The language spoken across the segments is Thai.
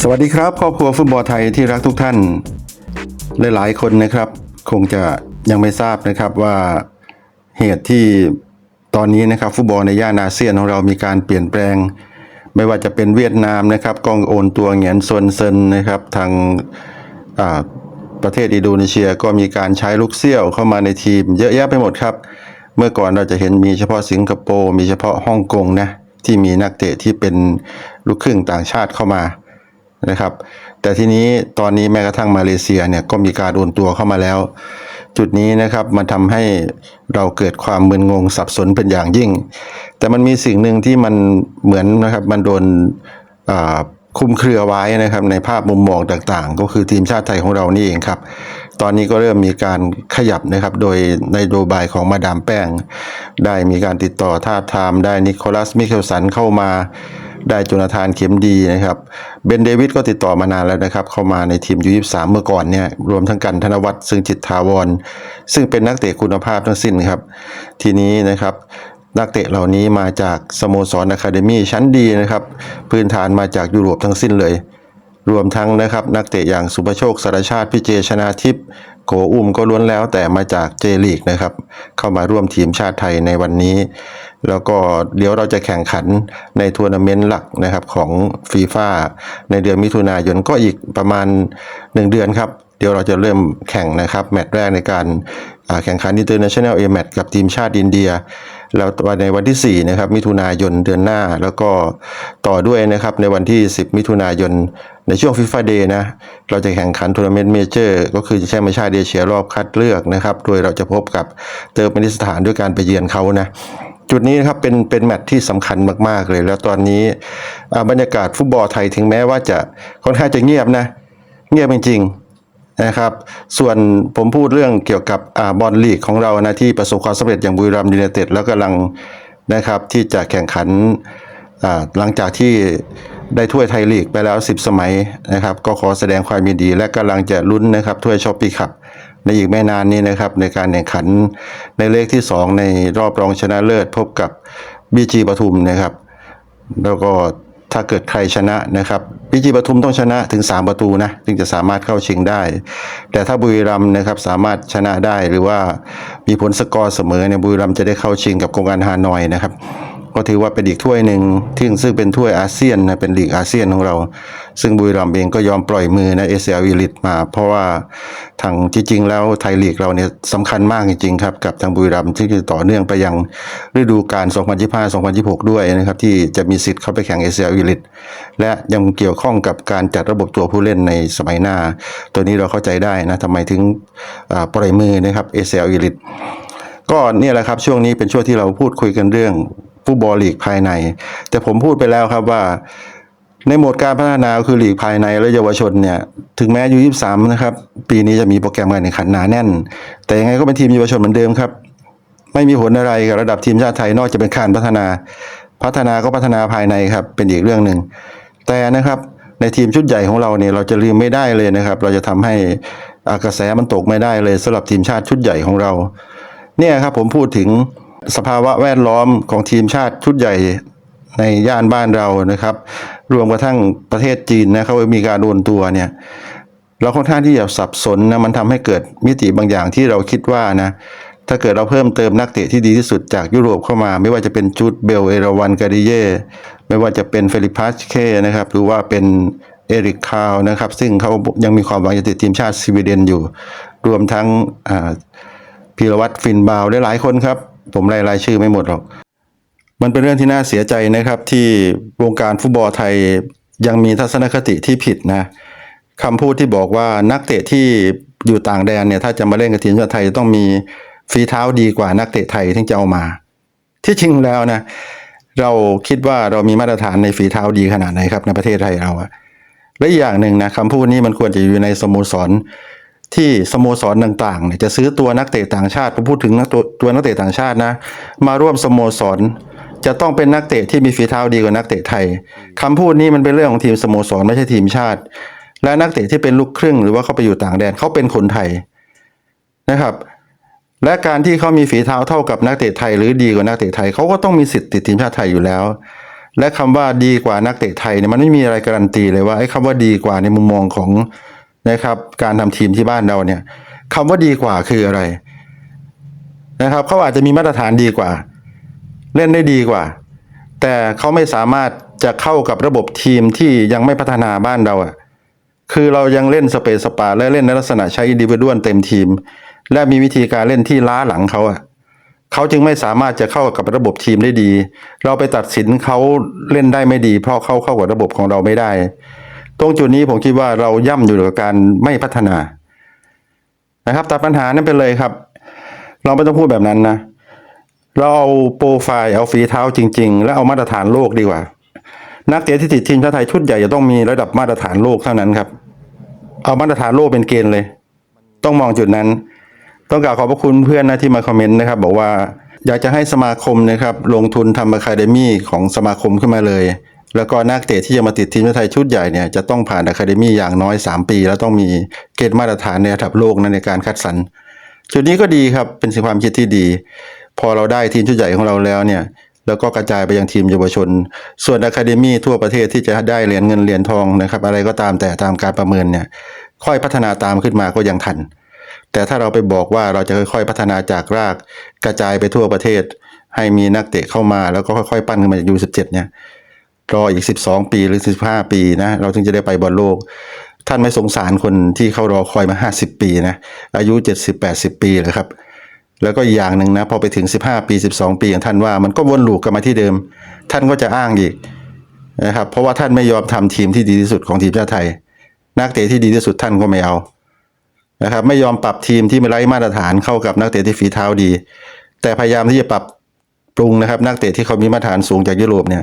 สวัสดีครับครอบครัวฟุตบอลไทยที่รักทุกท่าน หลายๆคนนะครับ คงจะยังไม่ทราบนะครับว่าเหตุที่ตอนนี้นะครับฟุตบอลในย่านอาเซียนของเรามีการเปลี่ยนแปลง ไม่ว่าจะเป็นเวียดนามนะครับกองโอนตัวเหงียนซวนเซินนะครับทางประเทศอินโดนีเซียก็มีการใช้ลูกเซี่ยวเข้ามาในทีม เยอะแยะไปหมดครับ เมื่อก่อนเราจะเห็นมีเฉพาะสิงคโปร์มีเฉพาะฮ่องกงนะที่มีนักเตะที่เป็นลูกครึ่งต่างชาติเข้ามา นะครับ แต่ทีนี้ตอนนี้แม้กระทั่งมาเลเซียเนี่ยก็มีการโอนตัวเข้ามาแล้ว จุดนี้นะครับมันทำให้เราเกิดความมึนงงสับสนเป็นอย่างยิ่ง แต่มันมีสิ่งหนึ่งที่มันเหมือนนะครับมันโดนคุมเครือไว้นะครับในภาพมุมมองต่างๆ ก็คือทีมชาติไทยของเรานี่เองครับ ตอนนี้ก็เริ่มมีการขยับนะครับโดยในโดบายของมาดามแป้ง ได้มีการติดต่อท่าทามได้นิโคลัสมิเคลสันเข้ามา ได้จุนาธานเข็มดีนะครับ เบนเดวิดก็ติดต่อมานานแล้วนะครับ เข้ามาในทีมยู23เมื่อก่อนเนี่ย รวมทั้งกันธนวัฒน์ซึ่งจิตทาวร ซึ่งเป็นนักเตะคุณภาพทั้งสิ้นครับ ทีนี้นะครับนักเตะเหล่านี้มาจากสโมสรอะคาเดมี่ชั้นดีนะครับ พื้นฐานมาจากยุโรปทั้งสิ้นเลย รวมทั้งนะครับนักเตะอย่างสุภโชคสารชาติพิเจชนาทิพย์โกอุ้มก็ล้วนแล้วแต่มาจากเจลีกนะครับ เข้ามาร่วมทีมชาติไทยในวันนี้ แล้วก็เดี๋ยวเราจะแข่งขันในทัวร์นาเมนต์หลักนะครับของฟีฟ่าในเดือนมิถุนายนก็อีกประมาณ 1 เดือนครับ เดี๋ยวเราจะเริ่มแข่งนะครับแมตช์แรกในการแข่งขัน International A Match กับทีมชาติอินเดียแล้วในวันที่ 4 นะครับ มิถุนายนเดือนหน้า แล้วก็ต่อด้วยนะครับในวันที่ 10 มิถุนายน ในช่วงฟีฟ่าเดย์นะ เราจะแข่งขันทัวร์นาเมนต์เมเจอร์ก็คือแชมป์ชาติเอเชียรอบคัดเลือกนะครับ โดยเราจะพบกับเติร์กเมนิสถานด้วยการไปเยือนเขานะ จุดนี้นะครับเป็นเป็นแมตช์ที่สำคัญมาก ๆ เลย แล้วตอนนี้อ่าบรรยากาศฟุตบอลไทยถึงแม้ว่าจะค่อนข้างจะเงียบนะ เงียบจริงๆนะครับ ส่วนผมพูดเรื่องเกี่ยวกับอ่าบอลลีกของเรานะที่ประสบความสำเร็จอย่างบุรีรัมย์ยูไนเต็ดแล้วกำลังนะครับที่จะแข่งขันอ่าหลังจากที่ ได้ถ้วยไทยลีกไปแล้ว 10 สมัยนะครับ ก็ขอแสดงความยินดี และกำลังจะลุ้นนะครับถ้วยช็อปปี้คัพในอีกไม่นานนี้นะครับในการแข่งขันในเลขที่ 2 ในรอบรองชนะเลิศพบกับบีจีปทุมนะครับ แล้วก็ถ้าเกิดใครชนะนะครับบีจีปทุมต้องชนะถึง 3 ประตูนะจึงจะสามารถเข้าชิงได้ แต่ถ้าบุรีรัมย์นะครับสามารถชนะได้หรือว่ามีผลสกอร์เสมอเนี่ยบุรีรัมย์จะได้เข้าชิงกับกองการฮานอยนะครับ ก็ถือว่าเป็นอีกถ้วยหนึ่งที่ซึ่งเป็นถ้วยอาเซียนนะเป็นลีกอาเซียนของเรา ซึ่งบุรีรัมย์เองก็ยอมปล่อยมือนะเอเชียวิลิตมา เพราะว่าทางจริงๆแล้วไทยลีกเราเนี่ยสำคัญมากจริงๆครับกับทางบุรีรัมย์ที่จะต่อเนื่องไปยังฤดูกาล 2025-2026 ด้วยนะครับที่จะมีสิทธิ์เข้าไปแข่งเอเชียวิลิตและยังเกี่ยวข้องกับการจัดระบบตัวผู้เล่นในสมัยหน้า ตัวนี้เราเข้าใจได้นะทำไมถึงปล่อยมือนะครับเอเชียวิลิตก็เนี่ยแหละครับช่วงนี้เป็นช่วงที่เราพูดคุยกันเรื่อง ฟุตบอลลีกภายใน แต่ผมพูดไปแล้วครับว่าในโหมดการพัฒนาคือลีกภายในและเยาวชนเนี่ย ถึงแม้อายุ23 นะครับ ปีนี้จะมีโปรแกรมการแข่งขันหนาแน่น แต่ยังไงก็เป็นทีมเยาวชนเหมือนเดิมครับ ไม่มีผลอะไรกับระดับทีมชาติไทยนอกจากเป็นการพัฒนา พัฒนาก็พัฒนาภายในครับ เป็นอีกเรื่องหนึ่งแต่นะครับในทีมชุดใหญ่ของเราเนี่ยเราจะลืมไม่ได้เลยนะครับ เราจะทำให้อากระแสมันตกไม่ได้เลยสำหรับทีมชาติชุดใหญ่ของเรา เนี่ยครับผมพูดถึง สภาวะแวดล้อมของทีมชาติชุดใหญ่ในย่านบ้านเรานะครับ รวมกระทั่งประเทศจีนนะเขามีการโอนตัวเนี่ยเราค่อนข้างที่จะสับสนนะมันทำให้เกิดมิติบางอย่างที่เราคิดว่านะถ้าเกิดเราเพิ่มเติมนักเตะที่ดีที่สุดจากยุโรปเข้ามา ไม่ว่าจะเป็นจูดเบลเอราวันกาดิเย่ไม่ว่าจะเป็นเฟลิปัสเคนะครับหรือว่าเป็นเอริกคาวนะครับ ซึ่งเขายังมีความหวังจะติดทีมชาติสวีเดนอยู่ รวมทั้งพีรวัตรฟินบาวได้หลายคนครับ ผมรายรายชื่อไม่หมดหรอก มันเป็นเรื่องที่น่าเสียใจนะครับ ที่วงการฟุตบอลไทยยังมีทัศนคติที่ผิดนะคำพูดที่บอกว่านักเตะที่อยู่ต่างแดนเนี่ยถ้าจะมาเล่นกับทีมชาติไทยต้องมีฝีเท้าดีกว่านักเตะไทยที่จะเอามา ที่จริงแล้วนะ เราคิดว่าเรามีมาตรฐานในฝีเท้าดีขนาดไหนครับในประเทศไทยเราอะและอีกอย่างหนึ่งนะคำพูดนี้มันควรจะอยู่ในสโมสร ที่สโมสรต่างๆเนี่ยจะซื้อตัวนักเตะต่างชาติผมพูดถึงนักตัวตัวนักเตะต่างชาตินะ มาร่วมสโมสร จะต้องเป็นนักเตะที่มีฝีเท้าดีกว่านักเตะไทยคำพูดนี้มันเป็นเรื่องของทีมสโมสรไม่ใช่ทีมชาติ และนักเตะที่เป็นลูกครึ่ง หรือว่าเขาไปอยู่ต่างแดนเขาเป็นคนไทยนะครับและการที่เขามีฝีเท้าเท่ากับนักเตะไทย หรือดีกว่านักเตะไทยเขาก็ต้องมีสิทธิ์ติดทีมชาติไทยอยู่แล้ว และคำว่าดีกว่านักเตะไทยเนี่ยมันไม่มีอะไรการันตีเลยว่าไอ้คำว่าดีกว่าในมุมมองของ นะครับ การทำทีมที่บ้านเราเนี่ยคำว่าดีกว่าคืออะไรนะครับเขาอาจจะมีมาตรฐานดีกว่า เล่นได้ดีกว่า แต่เขาไม่สามารถจะเข้ากับระบบทีมที่ยังไม่พัฒนาบ้านเราอะคือเรายังเล่นสเปซสปาและเล่นในลักษณะใช้อินดิวิดวลเต็มทีม และมีวิธีการเล่นที่ล้าหลังเขาอะเขาจึงไม่สามารถจะเข้ากับระบบทีมได้ดี เราไปตัดสินเขาเล่นได้ไม่ดี เพราะเขาเข้ากับระบบของเราไม่ได้ ตรงจุดนี้ผมคิดว่าเราย่ำอยู่กับการไม่พัฒนา นะครับตัดปัญหานั้นไปเลยครับ เราไม่ต้องพูดแบบนั้นนะ เราเอาโปรไฟล์เอาฝีเท้าจริง ๆ แล้วเอามาตรฐานโลกดีกว่า นักเตะที่ติดทีมชาติไทยชุดใหญ่จะต้องมีระดับมาตรฐานโลกเท่านั้นครับ เอามาตรฐานโลกเป็นเกณฑ์เลย ต้องมองจุดนั้น ต้องกล่าวขอบพระคุณเพื่อนนะที่มาคอมเมนต์นะครับ บอกว่าอยากจะให้สมาคมนะครับ ลงทุนทำอะคาเดมี่ของสมาคมขึ้นมาเลย แล้วก็นักเตะที่จะมาติดทีมชาติไทยชุดใหญ่เนี่ยจะต้องผ่านอะคาเดมี่อย่างน้อย 3 ปี แล้วต้องมีเกณฑ์มาตรฐานในระดับโลกนะในการคัดสรรจุดนี้ก็ดีครับเป็นสิ่งความคิดที่ดี พอเราได้ทีมชุดใหญ่ของเราแล้วเนี่ยแล้วก็กระจายไปยังทีมเยาวชน ส่วนอะคาเดมี่ทั่วประเทศที่จะได้เหรียญเงินเหรียญทองนะครับอะไรก็ตามแต่ตามการประเมินเนี่ยค่อยพัฒนาตามขึ้นมาก็ยังทัน แต่ถ้าเราไปบอกว่าเราจะค่อยๆพัฒนาจากรากกระจายไปทั่วประเทศ ให้มีนักเตะเข้ามาแล้วก็ค่อยๆ ปั้นขึ้นมาจากยูสิบเจ็ดเนี่ย รออีก 12 ปีหรือ 15 ปีนะ เราถึงจะได้ไปบอลโลก ท่านไม่สงสารคนที่เขารอคอยมา 50 ปีนะ อายุ 70 80 ปีเลยครับ แล้วก็อย่างหนึ่งนะ พอไปถึง 15 ปี 12 ปีอย่างท่านว่ามันก็วนลูปกลับมาที่เดิม ท่านก็จะอ้างอีกนะครับ เพราะว่าท่านไม่ยอมทำทีมที่ดีที่สุดของทีมชาติไทย นักเตะที่ดีที่สุดท่านก็ไม่เอานะครับ ไม่ยอมปรับทีมที่ไม่ไร้มาตรฐานเข้ากับนักเตะที่ฝีเท้าดี แต่พยายามที่จะปรับ ปรุงนะครับนักเตะที่เขามีมาตรฐานสูงจากยุโรปเนี่ย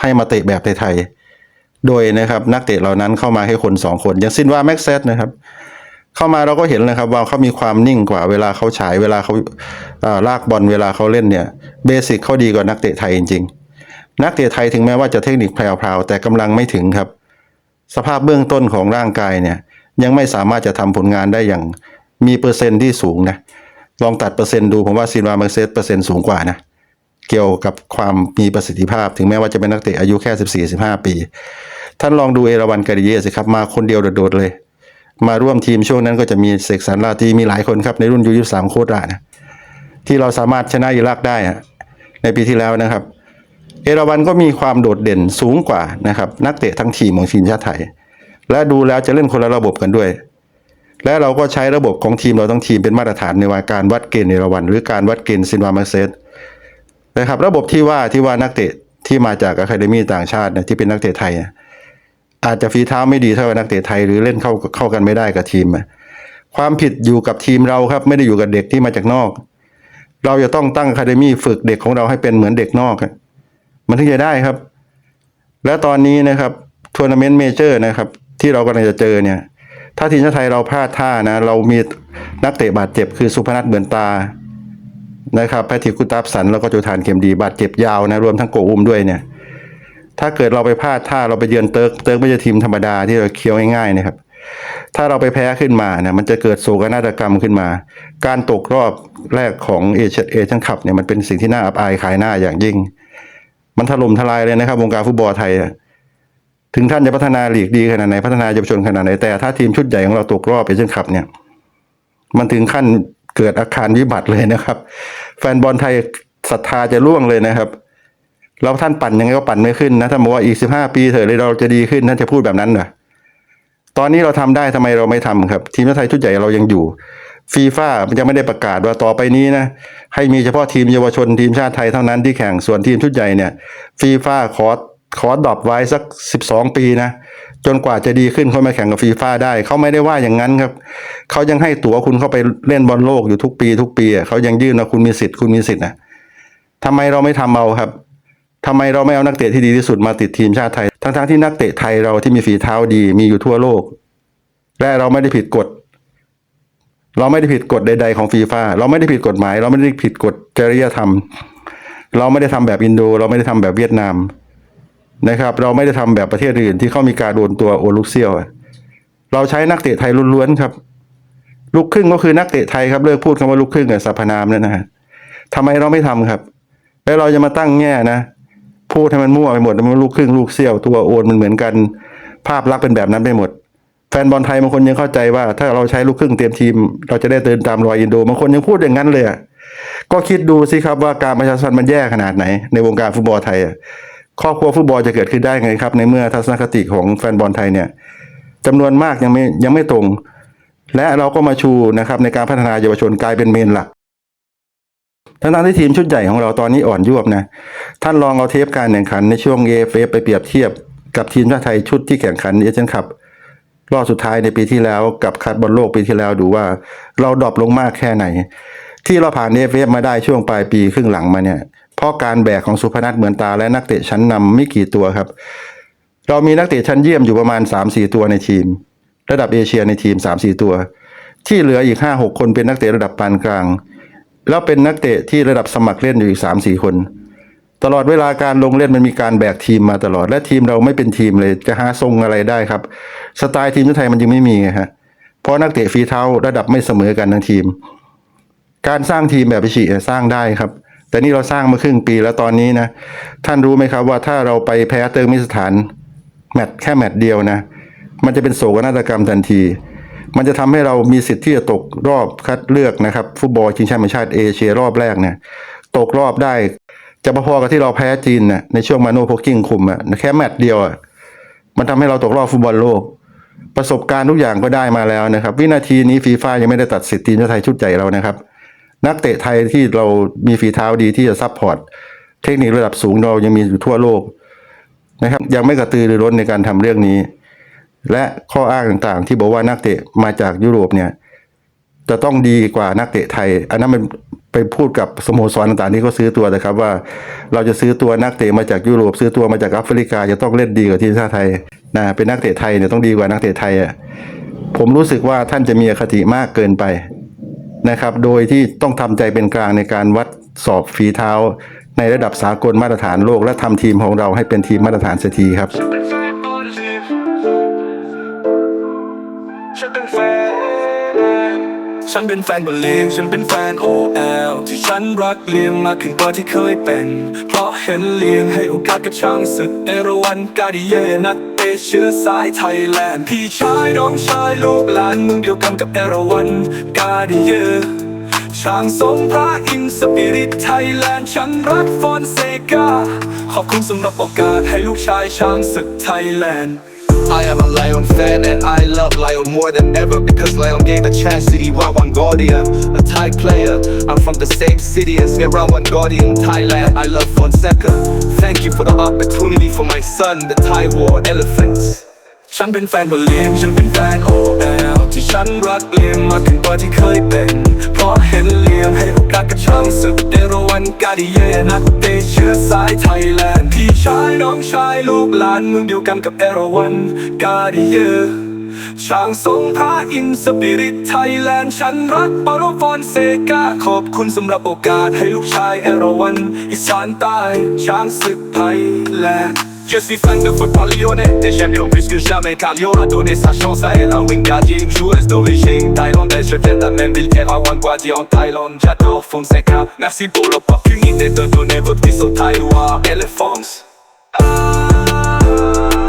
ให้มาเตะแบบไทยๆโดยนะครับนักเตะเหล่านั้นเข้ามาแค่คนสองคนอย่างซินว่าแม็กเซตนะครับเข้ามาเราก็เห็นเลยครับว่าเขามีความนิ่งกว่าเวลาเขาฉายเวลาเขาลากบอลเวลาเขาเล่นเนี่ยเบสิกเขาดีกว่านักเตะไทยจริงๆ นักเตะไทยถึงแม้ว่าจะเทคนิคแพรวๆแต่กำลังไม่ถึงครับ สภาพเบื้องต้นของร่างกายเนี่ยยังไม่สามารถจะทำผลงานได้อย่างมีเปอร์เซ็นต์ที่สูงนะลองตัดเปอร์เซ็นต์ดูผมว่าซินวาแม็กเซตเปอร์เซ็นต์สูงกว่านะ เกี่ยวกับความมีประสิทธิภาพ ถึงแม้ว่าจะเป็นนักเตะอายุแค่ 14 15 ปี ท่านลองดูเอราวันการิเยสิครับ มาคนเดียวโดดๆเลย มาร่วมทีมช่วงนั้นก็จะมีเสกสรรลาตีมีหลายคนครับ ในรุ่นยูยี่สามโคตรรานะที่เราสามารถชนะอิรักได้อะในปีที่แล้วนะครับ เอราวันก็มีความโดดเด่นสูงกว่านะครับนักเตะทั้งทีมของทีมชาติไทย และดูแล้วจะเล่นคนละระบบกันด้วยและเราก็ใช้ระบบของทีมเราทั้งทีมเป็นมาตรฐานในว่าการวัดเกณฑ์เอราวันหรือการวัดเกณฑ์ซินวามาเซต นะครับ ระบบที่ว่าที่ว่านักเตะที่มาจากอะคาเดมี่ต่างชาติเนี่ยที่เป็นนักเตะไทย อาจจะฝีเท้าไม่ดีเท่ากับนักเตะไทย หรือเล่นเข้าเข้ากันไม่ได้กับทีม ความผิดอยู่กับทีมเราครับไม่ได้อยู่กับเด็กที่มาจากนอก เราจะต้องตั้งอะคาเดมี่ฝึกเด็กของเราให้เป็นเหมือนเด็กนอก มันถึงจะได้ครับ และตอนนี้นะครับทัวร์นาเมนต์เมเจอร์นะครับ ที่เรากำลังจะเจอเนี่ย ถ้าทีมชาติไทยเราพลาดท่านะ เรามีนักเตะบาดเจ็บคือสุพนัทเบือนตา นะครับแพทริกกุตับสันแล้วก็จูธานเข็มดีบาดเจ็บยาวนะรวมทั้งโกอุ้มด้วยเนี่ย ถ้าเกิดเราไปพลาดท่าเราไปเยือนเติร์กเติร์กไม่ใช่ทีมธรรมดาที่เราเคี้ยวง่ายๆนะครับถ้าเราไปแพ้ขึ้นมาเนี่ยมันจะเกิดโศกนาฏกรรมขึ้นมา การตกรอบแรกของเอเชียเอเชียนคัพเนี่ยมันเป็นสิ่งที่น่าอับอายขายหน้าอย่างยิ่ง มันถล่มทลายเลยนะครับวงการฟุตบอลไทย ถึงท่านจะพัฒนาลีกดีขนาดไหนพัฒนาเยาวชนขนาดไหนแต่ถ้าทีมชุดใหญ่ของเราตกรอบเอเชียนคัพเนี่ย มันถึงขั้น เกิดอาการวิบัติเลยนะครับ แฟนบอลไทยศรัทธาจะร่วงเลยนะครับแล้วท่านปั่นยังไงก็ปั่นไม่ขึ้นนะท่านบอกว่าอีกสิบห้าปีเถอะเลยเราจะดีขึ้นท่านจะพูดแบบนั้นเหรอตอนนี้เราทำได้ทำไมเราไม่ทำครับ ทีมชาติไทยชุดใหญ่เรายังอยู่ฟีฟ่ามันยังไม่ได้ประกาศว่าต่อไปนี้นะให้มีเฉพาะทีมเยาวชนทีมชาติไทยเท่านั้นที่แข่งส่วนทีมชุดใหญ่เนี่ยฟีฟ่าขอขอดรอปไว้สักสิบสองปีนะ จนกว่าจะดีขึ้นเขามาแข่งกับฟีฟ่าได้เขาไม่ได้ว่าอย่างนั้นครับเขายังให้ตั๋วคุณเข้าไปเล่นบอลโลกอยู่ทุกปี ทุกปีเขายังยื่นว่าคุณมีสิทธิ์คุณมีสิทธิ์นะทำไมเราไม่ทำเอาครับทำไมเราไม่เอานักเตะที่ดีที่สุดมาติดทีมชาติไทย ทั้งๆที่นักเตะไทยเราที่มีฝีเท้าดีมีอยู่ทั่วโลก และเราไม่ได้ผิดกฎ เราไม่ได้ผิดกฎใด ๆของฟีฟ่าเราไม่ได้ผิดกฎหมาย เราไม่ได้ผิดกฎจริยธรรม เราไม่ได้ทำแบบอินโด เราไม่ได้ทำแบบเวียดนาม นะครับ เราไม่ได้ทำแบบประเทศอื่นที่เขามีการโดนตัวโอลุกเซียวเราใช้นักเตะไทยล้วนๆครับลูกครึ่งก็คือนักเตะไทยครับเลิกพูดคำว่าลูกครึ่งกับสรรพนามนั่นนะฮะทำไมเราไม่ทำครับ แล้วเราจะมาตั้งแง่นะพูดให้มันมั่วไปหมดมันลูกครึ่งลูกเซี่ยวตัวโอนมันเหมือนกัน ภาพลักษณ์เป็นแบบนั้นไปหมด แฟนบอลไทยบางคนยังเข้าใจว่า ถ้าเราใช้ลูกครึ่งเตรียมทีม เราจะได้เดินตามรอยอินโดบางคนยังพูดอย่างนั้นเลยก็คิดดูสิครับว่าการประชาสัมพันธ์มันแย่ขนาดไหน ในวงการฟุตบอลไทยอะ ครอบครัวฟุตบอลจะเกิดขึ้นได้ไงครับ ในเมื่อทัศนคติของแฟนบอลไทยเนี่ยจำนวนมากยังไม่ยังไม่ตรง และเราก็มาชูนะครับในการพัฒนาเยาวชนกลายเป็นเมนหลักทั้งๆที่ทีมชุดใหญ่ของเราตอนนี้อ่อนยวบนะ ท่านลองเอาเทปการแข่งขันในช่วง AFF ไปเปรียบเทียบกับทีมชาติไทยชุดที่แข่งขันเอเชียนคัพรอบสุดท้ายในปีที่แล้วกับคัดบอลโลกปีที่แล้วดูว่า เราดรอปลงมากแค่ไหน ที่เราผ่าน AFF มาได้ช่วงปลายปีครึ่งหลังมาเนี่ย เพราะการแบกของสุพนัทเหมือนตาและนักเตะชั้นนำไม่กี่ตัวครับ เรามีนักเตะชั้นเยี่ยมอยู่ประมาณ 3-4 ตัวในทีม ระดับเอเชียในทีม 3-4 ตัว ที่เหลืออีก 5-6 คนเป็นนักเตะระดับปานกลาง แล้วเป็นนักเตะที่ระดับสมัครเล่นอยู่อีก 3-4 คน ตลอดเวลาการลงเล่นมันมีการแบกทีมมาตลอด และทีมเราไม่เป็นทีมเลยจะหาทรงอะไรได้ครับสไตล์ทีมชาติไทยมันยังไม่มีฮะเพราะนักเตะฝีเท้าระดับไม่เสมอกันทั้งทีม การสร้างทีมแบบพิชิสร้างได้ครับ แต่นี่เราสร้างมาครึ่งปีแล้วตอนนี้นะ ท่านรู้ไหมครับว่าถ้าเราไปแพ้เติร์กมิสถานแมตช์แค่แมตช์เดียวนะ มันจะเป็นโศกนาฏกรรมทันที มันจะทำให้เรามีสิทธิ์ที่จะตกรอบคัดเลือกนะครับ ฟุตบอลชิงแชมป์ชาติเอเชียรอบแรกเนี่ยตกรอบได้จะพอๆกับที่เราแพ้จีนนะในช่วงมาโนโพกกิ้งคุมอะแค่แมตช์เดียวอะมันทำให้เราตกรอบฟุตบอลโลก ประสบการณ์ทุกอย่างก็ได้มาแล้วนะครับ วินาทีนี้ฟีฟ่ายังไม่ได้ตัดสิทธิ์ทีมชาติไทยชุดใหญ่เรานะครับ นักเตะไทยที่เรามีฝีเท้าดีที่จะซัพพอร์ตเทคนิคระดับสูงเรายังมีอยู่ทั่วโลกนะครับ ยังไม่กระตือรือร้นในการทำเรื่องนี้ และข้ออ้างต่างๆ ที่บอกว่านักเตะมาจากยุโรปเนี่ย จะต้องดีกว่านักเตะไทย อันนั้นมันไปพูดกับสโมสรต่างๆที่เขาซื้อตัวนะครับ ว่าเราจะซื้อตัวนักเตะมาจากยุโรป ซื้อตัวมาจากแอฟริกา จะต้องเล่นดีกว่าทีมชาติไทยนะเป็นนักเตะไทยเนี่ยต้องดีกว่านักเตะไทยอะผมรู้สึกว่าท่านจะมีอคติมากเกินไป นะครับ โดยที่ต้องทำใจเป็นกลางในการวัดสอบฝีเท้า ในระดับสากลมาตรฐานโลก และทำทีมของเราให้เป็นทีมมาตรฐานเสียทีครับฉันเป็นแฟนฉันเป็นแฟนบอลลีฉันเป็นแฟน OL ที่ฉันรักเลียงมากขึ้นกว่าที่เคยเป็น เพราะเห็นเลียงให้โอกาสกับช่างศึกเอราวันกาดิเยนัก เตะเชื้อสายไทยแลนด์ พี่ชายน้องชายลูกหลานเมึงเดียวกันกับเอราวันกาดิเยอช่างสมพระอินสปิริตไทยแลนด์ ฉันรักฟอนเซกา ขอบคุณสำหรับโอกาสให้ลูกชายช้างศึกไทยแลนด์ I am a Lion fan and I love Lion more than ever because Lion gave the chance to Iwa One Guardian, a Thai player. I'm from the same city as Mira One Guardian, Thailand. I love Fonseca. Thank you for the opportunity for my son, the Thai War Elephants. ฉันเป็นแฟนบอลเลียงฉันเป็นแฟน OL ที่ฉันรักเลียงมากขึ้นกว่าที่เคยเป็น เพราะเห็นเลียงให้โอกาสกับช่างศึกเด ันกาดิเยนักเตะเชื้อสายไทยแลนด์พี่ชายน้องชายลูกหลานเมืองเดียวกันกับเอราวันกาดิเยช่างทรงพระอินสปิริตไทยแลนด์ฉันรักปารฟอนเซกาขอบคุณสำหรับโอกาสให้ลูกชายเอราวันอีสานใต้ช้างศึกไทยแลนด์ Je suis fan de football lyonnais et j'aime Lyon plus que jamais car Lyon a donné sa chance à Ella Wingardium, joueuse d'origine thaïlandaise. Je viens de la même ville qu'Erawan Guadi en Thaïlande. J'adore Fonseca. Merci pour l'opportunité de donner votre fils au Elephants. Ah.